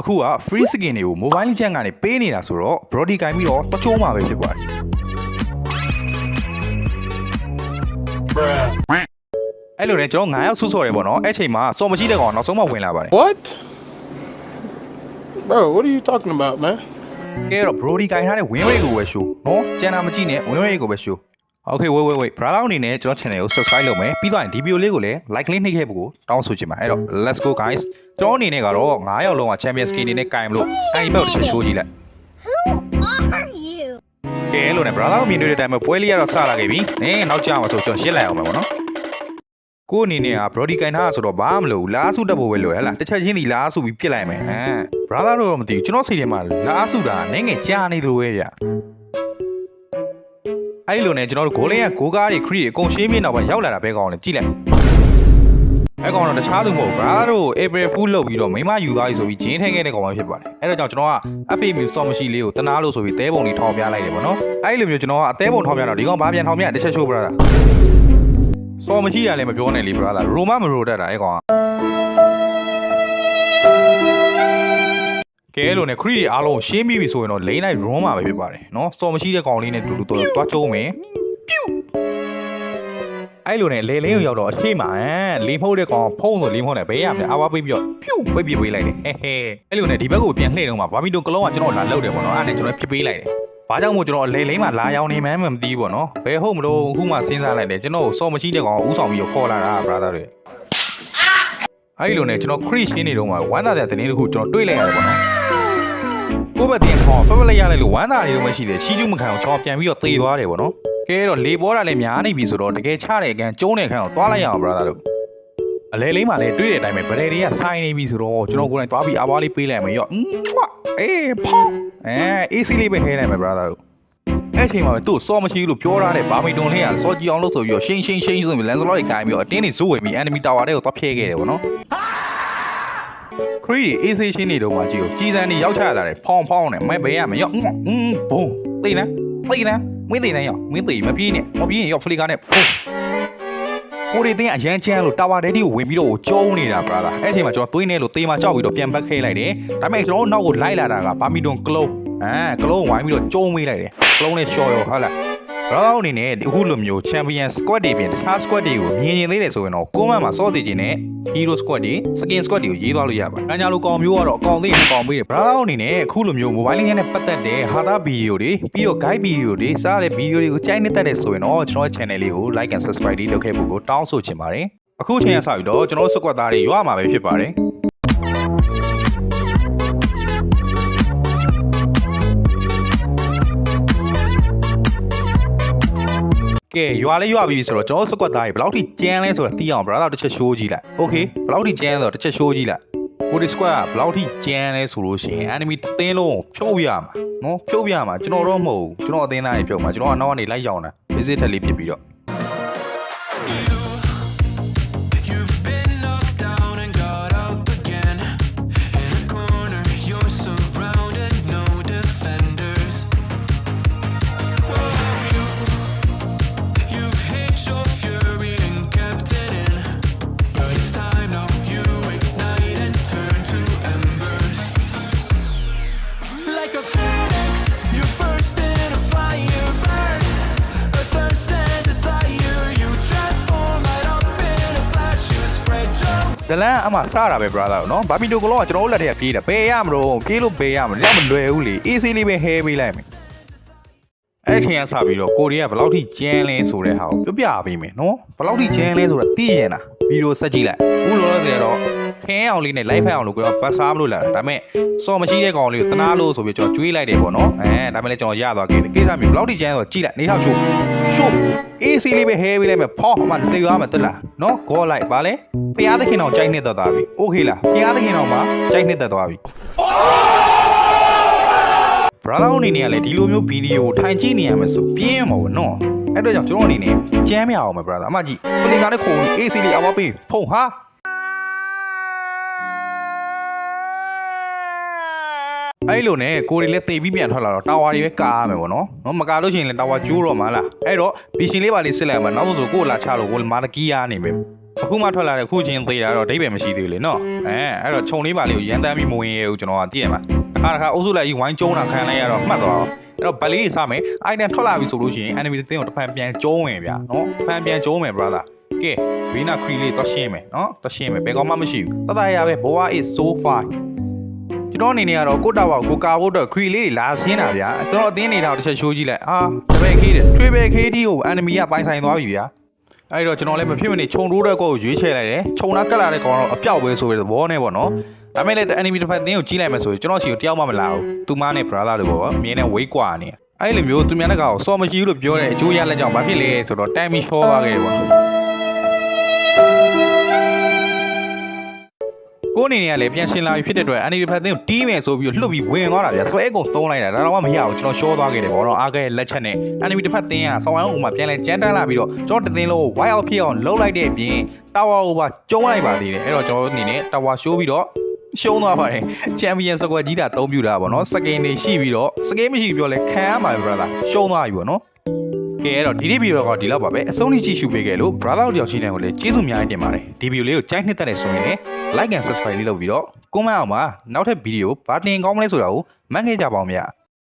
အခုက free skin တွေကို mobile legend ကနေပေးနေတာဆိုတော့ brody ကင်ပြီးတော့တချိုးမှာပဲဖြစ်ပါတယ်အဲ့လိုနဲ့ကျွန်တော်9ယောက်ဆုဆော်တယ်ပေါ့နော်အဲ့ချိန်မှာစော်မရှိတဲ့ကောင်နောက်ဆုံးမှဝင်လာပါတယ် What? Bro, what are you talking about, man? ကဲတော့ brody ကင်ထားတဲ့ win rate ကိုပဲ show နော်ကျန်တာမကြည့်နဲ့ win rate ကိုပဲ show Okay wait wait wait brother အနေနဲ့ကျွန်တော် channel ကို subscribe လုပ်မယ်ပြီးတော့ဒီ video လေးကိုလည်း like လေးနှိပ်ခဲ့ဖို့တောင်းဆိုချင်ပါအဲ့တော့ let's go guys ကျွန်တော်အနေနဲ့ကတော့9ယောက်လုံးက champion skin အနေနဲ့ကင်မလို့အဲ့ဒီဘက်ကိုတစ်ချက် show ကြည့်လိုက် Who are you? ကဲလို့နဲ့ brother ကိုမြင်တွေ့တဲ့အတိုင်းပဲပွဲလေးကတော့စလာခဲ့ပြီ။နင်းနောက်ကျအောင်ဆိုကျွန်တော်ရှင်းလိုက်အောင်မယ်ပေါ့နော်။ကို့အနေနဲ့က brody ကင်ထားတာဆိုတော့ဘာမှမလုပ်ဘူးလားဆုတက်ဖို့ပဲလိုရဟလားတစ်ချက်ချင်းဒီလားဆုပြီးပြစ်လိုက်မယ်ဟမ် brother တို့တော့မသိဘူးကျွန်တော်စိတ်ထဲမှာလားဆုတာနင်းငယ်ကြာနေသလိုပဲဗျ။ အဲ့လိုနဲ့ကျွန်တော်တို့ဂိုးလင်းကဂိုးကားတွေခရီးအကုန်ရှင်းပြင်းတော့ပဲရောက်လာတာပဲကောင်းတယ်ကြည့်လိုက်အဲ့ကောင်တော့တခြားသူမဟုတ်ဘူး brother တို့ April Fool လုပ်ပြီးတော့မိမယူသွားပြီဆိုပြီးဂျင်းထည့်ခဲ့တဲ့ကောင်မှဖြစ်ပါတယ်အဲ့တော့ကြောင့်ကျွန်တော်က FAMU စော်မရှိလေးကိုတနာလို့ဆိုပြီးတဲပုံလေးထောင်ပြလိုက်တယ်ပေါ့နော်အဲ့လိုမျိုးကျွန်တော်ကအသေးပုံထောင်ပြတော့ဒီကောင်ဘာပြန်ထောင်ပြတစ်ချက်ရှိုး brother စော်မရှိတာလည်းမပြောနဲ့လေ brother ရိုမမရိုတတ်တာအဲ့ကောင်က ကဲလို့နဲ့ခရီးအားလုံးရှင်းပြီးပြီဆိုရင်တော့လိမ့်လိုက် room မှာပဲဖြစ်ပါတယ်နော်စော်မရှိတဲ့ကောင်လေးနဲ့တူတူတော့တွားကျုံးမယ်အဲ့လိုနဲ့လေလင်းကိုရောက်တော့အထိမှာလေမဟုတ်တဲ့ကောင်ဖုံးဆိုလေမဟုတ်နဲ့ဘေးရမယ်အာဝါပေးပြီးတော့ဖြူတ်ပိတ်ပြပေးလိုက်တယ်ဟဲဟဲအဲ့လိုနဲ့ဒီဘက်ကိုပြန်လှည့်တော့မှာဘာမီတိုကလုံးကကျွန်တော်လာလောက်တယ်ပေါ့နော်အဲ့ဒါနဲ့ကျွန်တော်ဖြစ်ပေးလိုက်တယ်ဘာကြောင့်မို့ကျွန်တော်အလေလိမ့်မှာလာရောက်နေမှန်းမသိဘူးပေါ့နော်ဘယ်ဟုတ်မလို့အခုမှစဉ်းစားလိုက်တယ်ကျွန်တော်ကိုစော်မရှိတဲ့ကောင်ဥဆောင်ပြီးတော့ခေါ်လာတာ brother တွေအဲ့လိုနဲ့ကျွန်တော်ခရစ်ရှင်းနေတော့မှဝမ်းသာတဲ့တင်းတစ်ခုကျွန်တော်တွေးလိုက်ရတယ်ပေါ့နော် ကိုယ့်ဘက်တင်ခေါ်ဖက်ဖက်လိုက်ရလိုက်လို့ဝမ်းသာနေတော့မှရှိတယ်ချီးကျူးမခံအောင်ကျွန်တော်ပြန်ပြီးတော့သေသွားတယ်ပေါ့နော်ကဲတော့လေပေါ်တာလည်းများနေပြီဆိုတော့တကယ်ချတဲ့အကန်ကျုံးတဲ့ခန်းကိုသွားလိုက်ရအောင် brother တို့အလဲလေးမှလည်းတွေးတဲ့အတိုင်းပဲဗရေတွေကဆိုင်နေပြီဆိုတော့ကျွန်တော်ကိုယ်တိုင်သွားပြီးအပွားလေးပေးလိုက်မယ်ရော့အေးဖောင်းအဲ AC လေးပဲဟဲလိုက်မယ် brother တို့အဲ့ချိန်မှာပဲသူ့စောမရှိဘူးလို့ပြောထားတဲ့ဘာမီတွန်လေးကစောကြည့်အောင်လို့ဆိုပြီးတော့ရှင်းရှင်းရှင်းဆိုပြီးလန်စလော့တွေကိုင်းပြီးတော့အတင်းတွေဇိုးဝင်ပြီး enemy tower တွေကိုသွားဖျဲခဲ့တယ်ပေါ့နော် ခရီး AC ရှင်းနေတော့မှကြည့်ကိုကြီးစံနေရောက်ချလာတယ်ဖောင်းဖောင်းနဲ့မဲဘေးရမယ်ရော့อืมဘုံသိနေသိနေမင်းသိနေရောမင်းသိမပြေးနဲ့မပြေးရင်ရော့ဖလီကာနဲ့ဘုံကိုရီတင်းအရန်ချမ်းလို့တာဝါဒဲတီကိုဝင်ပြီးတော့ကျုံးနေတာ brother အဲ့အချိန်မှာကျွန်တော်သွင်းနေလို့တေးမှာကြောက်ပြီးတော့ပြန်ပတ်ခဲလိုက်တယ်ဒါပေမဲ့ကျွန်တော်နောက်ကိုလိုက်လာတာကဘာမီတွန်ကလုံးအဲကလုံးဝိုင်းပြီးတော့ကျုံးမိလိုက်တယ်ကလုံးနဲ့ရှော့ရောဟုတ်လား brown အနေနဲ့အခုလိုမျိုး champion squad တွေပြင်တခြား squad တွေကိုမြင်ရင်သေးတယ်ဆိုရင်တော့ကိုမန့်မှာစော့တည်ခြင်းနဲ့ hero squad တွေ skin squad တွေကိုရေးသွားလို့ရပါတယ်။အညာလိုကောင်မျိုးကတော့အကောင်သေးမကောင်ပေးတယ် brown အနေနဲ့အခုလိုမျိုး mobile legend နဲ့ပတ်သက်တဲ့ဟာတာဗီဒီယိုတွေပြီးတော့ guide ဗီဒီယိုတွေစားတဲ့ဗီဒီယိုတွေကိုကြိုက်နေတတ်တယ်ဆိုရင်တော့ကျွန်တော်ရဲ့ channel လေးကို like and subscribe လေးလုပ်ခဲ့ဖို့ကိုတောင်းဆိုချင်ပါတယ်။အခုချိန်ကစပြီးတော့ကျွန်တော်တို့ squad သားတွေရွာမှာပဲဖြစ်ပါတယ်။ ကဲရွာလေးရွာပြီဆိုတော့ကျွန်တော်စကွက်သားကြီးဘယ်လောက်ထိကျန်းလဲဆိုတာသိအောင် brother တစ်ချက်ရှိုးကြည့်လိုက် okay ဘယ်လောက်ထိကျန်းလဲဆိုတော့တစ်ချက်ရှိုးကြည့်လိုက်ကိုဒီစကွက်ကဘယ်လောက်ထိကျန်းလဲဆိုလို့ရှိရင် enemy တစ်သင်းလုံးဖြုတ်ပြရမှာနော်ဖြုတ်ပြရမှာကျွန်တော်တော့မဟုတ်ဘူးကျွန်တော်အသင်းသားကြီးဖြုတ်မှာကျွန်တော်ကနောက်ကနေလိုက်ရောင်းတာ visit ထက်လေးပြစ်ပြီးတော့ ဇလန်အမှစတာပဲ brother နော်ဘာမီတိုကလောကကျွန်တော်တို့လက်ထက်ကပြေးတယ်ဘယ်ရမလို့ပြေးလို့ဘယ်ရမလဲတော့မလွယ်ဘူးလေ easy လေးပဲ hair ပေးလိုက်မယ် အဲ့ချိန်ကစပြီးတော့ကိုရီးယားဘယ်လောက်ထိကျန်းလဲဆိုတဲ့ဟာကိုပြောပြပေးမယ်နော်ဘယ်လောက်ထိကျန်းလဲဆိုတော့သိရင်လားဗီဒီယိုဆက်ကြည့်လိုက်အခုလောလောဆယ်တော့ခင်းအောင်လေးနဲ့ live ဖက်အောင်လို့ကိုတော့ပတ်စားမလို့လာတာဒါပေမဲ့စော်မရှိတဲ့ကောင်လေးကိုတနာလို့ဆိုပြီးကျွန်တော်ကျွေးလိုက်တယ်ပေါ့နော်အဲဒါပေမဲ့လည်းကျွန်တော်ရသွားခဲ့တယ်ကိစ္စမျိုးဘယ်လောက်ထိကျန်းဆိုတော့ကြည့်လိုက်နေထောက်ရှိုးရှိုး AC လေးပဲ hair ပေးလိုက်မယ်ဖောင်းအမှတေရမယ်တက်လားနော် go လိုက်ပါလေဖျားသခင်တော်ကြိုက်နှစ်သက်သွားပြီ okay လားဖျားသခင်တော်မှာကြိုက်နှစ်သက်သွားပြီ brother အနေနဲ့ကလည်းဒီလိုမျိုးဗီဒီယိုထိုင်ကြည့်နေရမယ်ဆိုပြင်းရမှာပေါ့နော်အဲ့တော့ကြောင့်ကျွန်တော်အနေနဲ့ကြမ်းမရအောင်မယ် brother အမကြီးဖလင်ကာနဲ့ခုံ AC လေးအမပေးဖုံဟာအဲ့လိုနဲ့ကိုရီလည်းတေပြီးပြန်ထွက်လာတော့တာဝါတွေပဲကားရမယ်ပေါ့နော်နော်မကားလို့ရှိရင်လည်းတာဝါကျိုးတော့မှာလားအဲ့တော့ဘီရှင်လေးပါလေးစစ်လိုက်ရမှာနောက်ဆိုကိုယ်လာချလို့ကိုယ်မာတကီးရနေမယ်အခုမှထွက်လာတဲ့ခုချင်းသေးတာတော့အဓိပ္ပာယ်မရှိသေးဘူးလေနော်အဲအဲ့တော့ခြုံလေးပါလေးကိုရန်တမ်းပြီးမဝင်ရဘူးကျွန်တော်ကသိရမှာတစ် ခါတစ်ခါအုပ်စုလိုက်ကြီးဝိုင်းကျုံးတာခံလိုက်ရတော့မှတ်သွားအောင်အဲ့တော့ဗလီကြီးစမယ်အိုင်တန်ထွက်လာပြီဆိုလို့ရှိရင် enemy တင်းကိုတစ်ဖန်ပြန်ကျုံးဝင်ဗျာနော်တစ်ဖန်ပြန်ကျုံးမယ် brother ကဲဘီနာခရီလေးတော့ရှင်းမယ်နော်တော့ရှင်းမယ်ဘယ်ကောင်မှမရှိဘူးတတရပဲ boa is so far ကျွန်တော်အနေနဲ့ကတော့ကိုတာဝါကိုကာဖို့တော့ခရီလေးတွေလာရှင်းတာဗျာကျွန်တော်အတင်းနေတာတစ်ချက်ရှိုးကြည့်လိုက်အာတပည့်ခေးတယ်ထွေးပဲခေးတီးကို enemy ကပိုင်ဆိုင်သွားပြီဗျာအဲ့တော့ကျွန်တော်လည်းမဖြစ်မနေခြုံတိုးတဲ့ကောကိုရွေးချယ်လိုက်တယ်ခြုံနာကတ်လာတဲ့ကောင်တော့အပြောက်ပဲဆိုရတဲ့ဘောနဲ့ပေါ့နော် ဒါမဲ့လည်း enemy တစ်ဖက်တင်းကိုကြီးလိုက်မယ်ဆိုရင်ကျွန်တော်စီကိုတယောက်မှမလာဘူးသူမနဲ့ brother တို့ပေါ့အမြင်နဲ့ဝေးကွာနေအဲ့လိုမျိုးသူများတဲ့ကောင်ကိုစော်မရှိဘူးလို့ပြောတဲ့အကျိုးရလက်ကြောင့်ဘာဖြစ်လဲဆိုတော့တိုင်မီရှောသွားခဲ့တယ်ပေါ့နော်ကိုအနေနဲ့ကလည်းပြန်ရှင်းလာပြီဖြစ်တဲ့အတွက်အန်ဒီဖက်သင်းကိုတီးမယ်ဆိုပြီးလှုပ်ပြီးဝင်သွားတာဗျာဆွဲအကုန်သုံးလိုက်တာဒါတော့မှမရဘူးကျွန်တော်ရှောသွားခဲ့တယ်ဗောနော်အားကရဲ့လက်ချက်နဲ့အန်ဒီတစ်ဖက်သင်းကဆောင်းအောင်ကမှပြန်လဲကြမ်းတမ်းလာပြီးတော့ကျွန်တော်တသင်းလုံးကို wide out ဖြစ်အောင်လှုပ်လိုက်တဲ့အပြင်တာဝါကိုပါကျုံးလိုက်ပါသေးတယ်အဲ့တော့ကျွန်တော်အနေနဲ့တာဝါရှိုးပြီးတော့ ရှုံးသွားပါတယ်ချန်ပီယံစကွက်ကြီးတာအသုံးပြုတာဗောနော်စကင်တွေရှိပြီးတော့စကင်မရှိပြောလဲခံရမှာပဲ brother ရှုံးသွားပြီဗောနော်ကဲအဲ့တော့ဒီဒီဗီဒီယိုကဒီလောက်ပါပဲအဆုံးထိကြည့်ရှုပေးခဲ့လို့ brother တို့တယောက်ချင်းတိုင်းကိုလည်းကျေးဇူးအများကြီးတင်ပါတယ်ဒီဗီဒီယိုလေးကိုကြိုက်နှစ်သက်တယ်ဆိုရင်လည်း like and subscribe လေးလုပ်ပြီးတော့ comment အောင်ပါနောက်ထပ်ဗီဒီယိုဘာတင်ကောင်းမလဲဆိုတာကိုမှတ်ခဲ့ကြပါဦးဗျာ